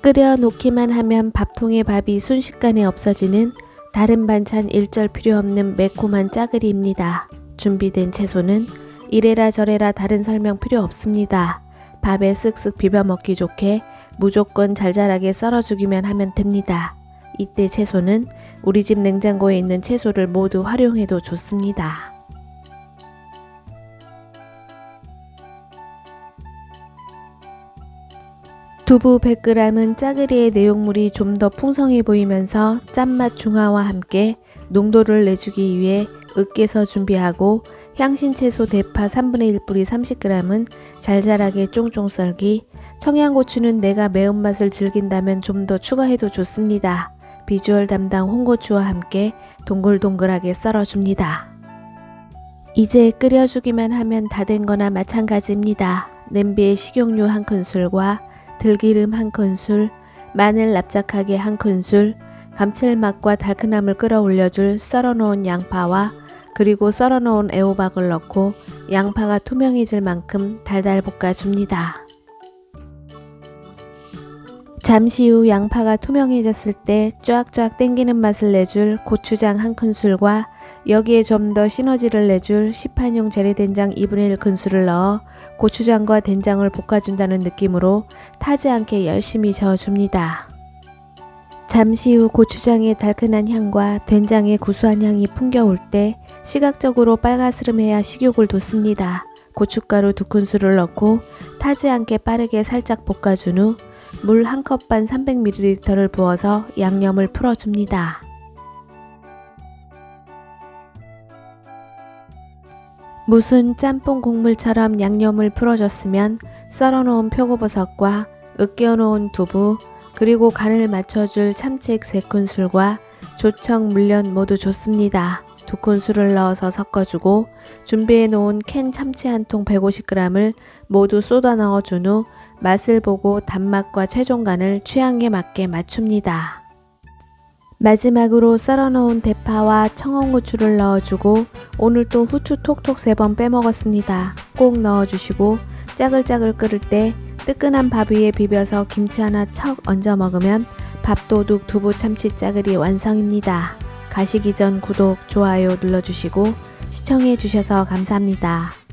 끓여 놓기만 하면 밥통에 밥이 순식간에 없어지는 다른 반찬 일절 필요 없는 매콤한 짜글이입니다. 준비된 채소는 이래라 저래라 다른 설명 필요 없습니다. 밥에 쓱쓱 비벼 먹기 좋게 무조건 잘잘하게 썰어 주기만 하면 됩니다. 이때 채소는 우리 집 냉장고에 있는 채소를 모두 활용해도 좋습니다. 두부 100g은 짜글이의 내용물이 좀 더 풍성해 보이면서 짠맛 중화와 함께 농도를 내주기 위해 으깨서 준비하고 향신채소 대파 3분의 1뿌리 30g은 잘잘하게 쫑쫑 썰기 청양고추는 내가 매운맛을 즐긴다면 좀 더 추가해도 좋습니다. 비주얼 담당 홍고추와 함께 동글동글하게 썰어줍니다. 이제 끓여주기만 하면 다 된 거나 마찬가지입니다. 냄비에 식용유 한 큰술과 들기름 한 큰술, 마늘 납작하게 한 큰술, 감칠맛과 달큰함을 끌어올려줄 썰어놓은 양파와 그리고 썰어놓은 애호박을 넣고 양파가 투명해질 만큼 달달 볶아줍니다. 잠시 후 양파가 투명해졌을 때 쫙쫙 땡기는 맛을 내줄 고추장 한 큰술과 여기에 좀 더 시너지를 내줄 시판용 재래된장 2분의 1 큰술을 넣어 고추장과 된장을 볶아준다는 느낌으로 타지 않게 열심히 저어줍니다. 잠시 후 고추장의 달큰한 향과 된장의 구수한 향이 풍겨올 때 시각적으로 빨가스름해야 식욕을 돋습니다. 고춧가루 두 큰술을 넣고 타지 않게 빠르게 살짝 볶아준 후 물 한 컵 반 300ml를 부어서 양념을 풀어줍니다. 무슨 짬뽕 국물처럼 양념을 풀어줬으면 썰어놓은 표고버섯과 으깨어놓은 두부 그리고 간을 맞춰줄 참치액 3큰술과 조청 물엿 모두 좋습니다. 두 큰술을 넣어서 섞어주고 준비해 놓은 캔 참치 한 통 150g을 모두 쏟아 넣어준 후 맛을 보고 단맛과 최종 간을 취향에 맞게 맞춥니다. 마지막으로 썰어 놓은 대파와 청원고추를 넣어주고 오늘 또 후추 톡톡 3번 빼먹었습니다. 꼭 넣어주시고 짜글짜글 끓을 때 뜨끈한 밥 위에 비벼서 김치 하나 척 얹어 먹으면 밥도둑 두부 참치 짜글이 완성입니다. 가시기 전 구독, 좋아요 눌러주시고 시청해주셔서 감사합니다.